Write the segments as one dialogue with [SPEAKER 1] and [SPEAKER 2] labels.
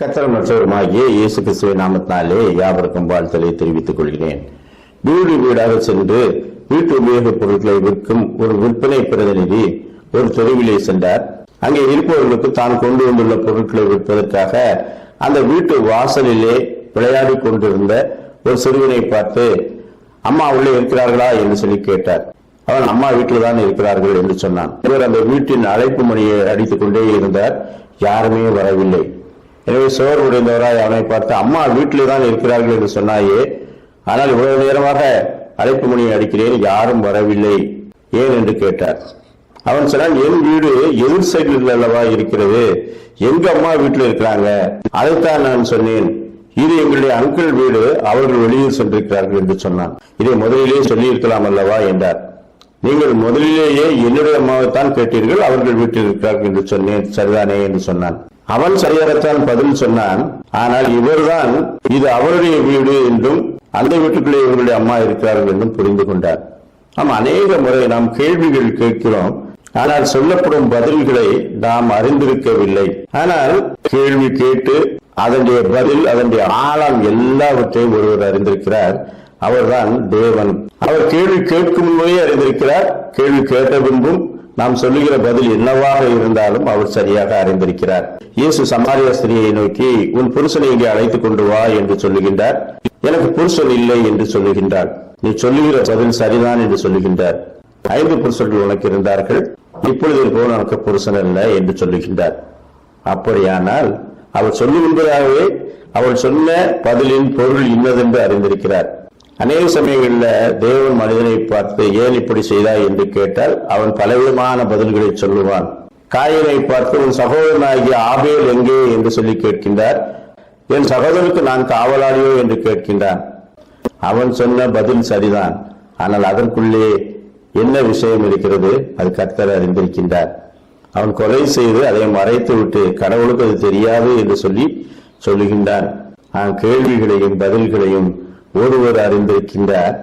[SPEAKER 1] கத்தர் மற்றவருமாகிய இயேசு கிறிஸ்துவை நாமத்தினாலே யாவருக்கும் வாழ்த்தலை தெரிவித்துக் கொள்கிறேன். வீடு வீடாக சென்று வீட்டு உபயோகப் பொருட்களை விற்கும் ஒரு விற்பனை பிரதிநிதி ஒரு தெருவிலே சென்றார். அங்கே இருப்பவர்களுக்கு தான் கொண்டு வந்துள்ள பொருட்களை விற்பதற்காக அந்த வீட்டு வாசலிலே விளையாடிக் கொண்டிருந்த ஒரு சிறுவனை பார்த்து அம்மா உள்ளே இருக்கிறார்களா? என்று சொல்லி கேட்டார். அவன் அம்மா வீட்டில் தான் இருக்கிறார்கள் என்று சொன்னான். இவர் அந்த வீட்டின் அழைப்பு மணியை அடித்துக் கொண்டே இருந்தார். யாருமே வரவில்லை. எனவே சோர் உடைந்தவராய் அவனை பார்த்து அம்மா வீட்டிலே தான் இருக்கிறார்கள் என்று சொன்னாயே ஆனால் இவ்வளவு நேரமாக அழைப்பு மணியை அடிக்கிறேன் யாரும் வரவில்லை ஏன் என்று கேட்டார். அவன் சொன்னான் என் வீடு எதிர் சைடில் அல்லவா இருக்கிறது? எங்க அம்மா வீட்டில் இருக்கிறாங்க? அதைத்தான் நான் சொன்னேன். இது எங்களுடைய அங்கிள் வீடு அவர்கள் வெளியில் சென்றிருக்கிறார்கள் என்று சொன்னான். இதை முதலிலேயே சொல்லியிருக்கலாம் அல்லவா? என்றார். நீங்கள் முதலிலேயே என்னுடைய அம்மாவைத்தான் கேட்டீர்கள் அவர்கள் வீட்டில் இருக்கிறார்கள் என்று சொன்னேன். சரிதானே என்று சொன்னான். அவன் சரியறத்தான் பதில் சொன்னான். ஆனால் இவர்தான் இது அவருடைய வீடு என்றும் அந்த வீட்டுக்குள்ளே இவருடைய அம்மா இருக்கிறார்கள் என்றும் புரிந்து கொண்டார். நாம் அநேக முறை நாம் கேள்விகள் கேட்கிறோம். ஆனால் சொல்லப்படும் பதில்களை நாம் அறிந்திருக்கவில்லை. ஆனால் கேள்வி கேட்டு அதனுடைய பதில் அதனுடைய ஆழம் எல்லாவற்றையும் ஒருவர் அறிந்திருக்கிறார். அவர்தான் தேவன். அவர் கேள்வி கேட்கும் போதே அறிந்திருக்கிறார். கேள்வி கேட்ட பின்பும் நாம் சொல்லுகிற பதில் என்னவாக இருந்தாலும் அவர் சரியாக அறிந்திருக்கிறார். இயேசு சமாரிய ஸ்திரியை நோக்கி உன் புருஷனை இங்கே அழைத்துக் கொண்டு வா என்று சொல்லுகின்றார். எனக்கு புருஷன் இல்லை என்று சொல்லுகின்றார். நீ சொல்லுகிற பதில் சரிதான் என்று சொல்லுகின்றார். ஐந்து புருஷர்கள் உனக்கு இருந்தார்கள். இப்பொழுது போல் உனக்கு புருஷன் அல்ல என்று சொல்லுகின்றார். அப்படியானால் அவர் சொல்லுகின்றதாகவே அவள் சொன்ன பதிலின் பொருள் இன்னதென்று அறிந்திருக்கிறார். அநேக சமயங்களில் தேவன் மனிதனை பார்த்து ஏன் இப்படி செய்தாய் என்று கேட்டால் அவன் பலவிதமான பதில்களை சொல்லுவான். காயனை பார்த்து உன் சகோதரனாகிய ஆபேல் எங்கே? என்று சொல்லி கேட்கின்றார். என் சகோதரனுக்கு நான் காவலாளியோ? என்று கேட்கின்றான். அவன் சொன்ன பதில் சரிதான். ஆனால் அதற்குள்ளே என்ன விஷயம் இருக்கிறது? அது கர்த்தர் அறிந்திருக்கின்றார். அவன் கொலை செய்து அதை மறைத்து விட்டு கடவுளுக்கு அது தெரியாது என்று சொல்லி சொல்லுகின்றான். அவன் கேள்விகளையும் பதில்களையும் ஒருவர் அறிந்திருக்கின்றார்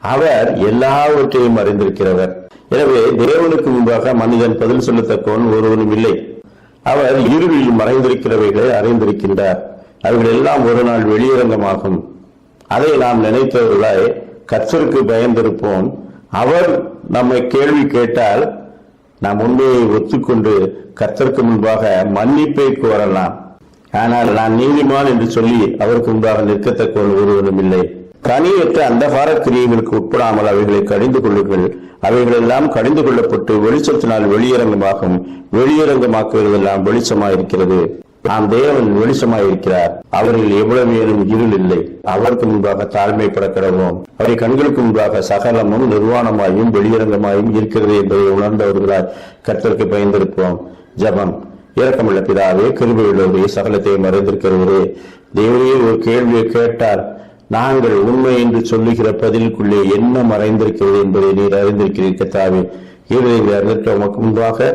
[SPEAKER 1] அவர் எல்லாவற்றையும் அறிந்திருக்கிறவர். எனவே தேவனுக்கு முன்பாக மனிதன் பதில் சொல்லத்தக்கவன் ஒருவனும் இல்லை. அவர் இருளில் மறைந்திருக்கிறவைகளை அறிந்திருக்கின்றார். அவர்கள் எல்லாம் ஒரு நாள் வெளியரங்கமாகும். அதை நாம் நினைத்தவர்களாய் கர்த்தருக்கு பயந்திருப்போம். அவர் நம்மை கேள்வி கேட்டால் நாம் உண்மையை ஒத்துக்கொண்டு கர்த்தருக்கு முன்பாக மன்னிப்பை கோரலாம். ஆனால் நான் நீதிமான் என்று சொல்லி அவருக்கு முன்பாக நிற்கத்தக்கவன் ஒருவரும் இல்லை. கனியற்ற அந்தகார கிரியைகளுக்கு உட்படாமல் அவைகளை கடிந்து கொள்ளுங்கள். அவைகளெல்லாம் கடிந்து கொள்ளப்பட்டு வெளிச்சத்தினால் வெளியரங்கமாகும். வெளியரங்கமாக்குவதெல்லாம் வெளிச்சமாயிருக்கிறது. நாம் தேவன் வெளிச்சமாயிருக்கிறார். அவர்கள் எவ்வளவு நேரம் இருள் இல்லை. அவருக்கு முன்பாக தாழ்மைப்பட கிடவோம் அவரை கண்களுக்கு முன்பாக சகலமும் நிர்வாணமாயும் வெளியரங்கமாயும் இருக்கிறது என்பதை உணர்ந்தவர்களாய் கர்த்தருக்கு பயந்திருப்போம். ஜபம். இரக்கமுள்ள பிதாவே கிருபையுள்ளவரே சகலத்தையும் மறைந்திருக்கிறவரே தேவரே ஒரு கேள்வியை கேட்டார். நாங்கள் உண்மை என்று சொல்லுகிற பதிலுக்குள்ளே என்ன மறைந்திருக்கிறது என்பதை நீர் அறிந்திருக்கிறீர் கத்தாவே இதை அறிந்திருக்க உமக்கு முன்பாக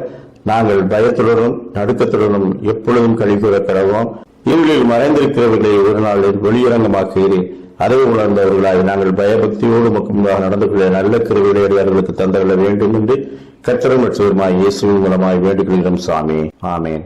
[SPEAKER 1] நாங்கள் பயத்துடனும் நடுக்கத்துடனும் எப்பொழுதும் கழிவுற கடவோம் எங்களில் மறைந்திருக்கிறவர்களை ஒரு நாளில் வெளியரங்கமாக்குகிறேன். அறிவு உணர்ந்தவர்களாய் நாங்கள் பயபக்தியோடு உமக்கு நடந்து கொள்ள நல்ல கிருவிடையடியார்களுக்கு தந்தவிட வேண்டும் என்று கத்திரம் மற்றும் இயேசுவின் மூலமாய் வேண்டுகிறோம் சாமி. ஆமேன்.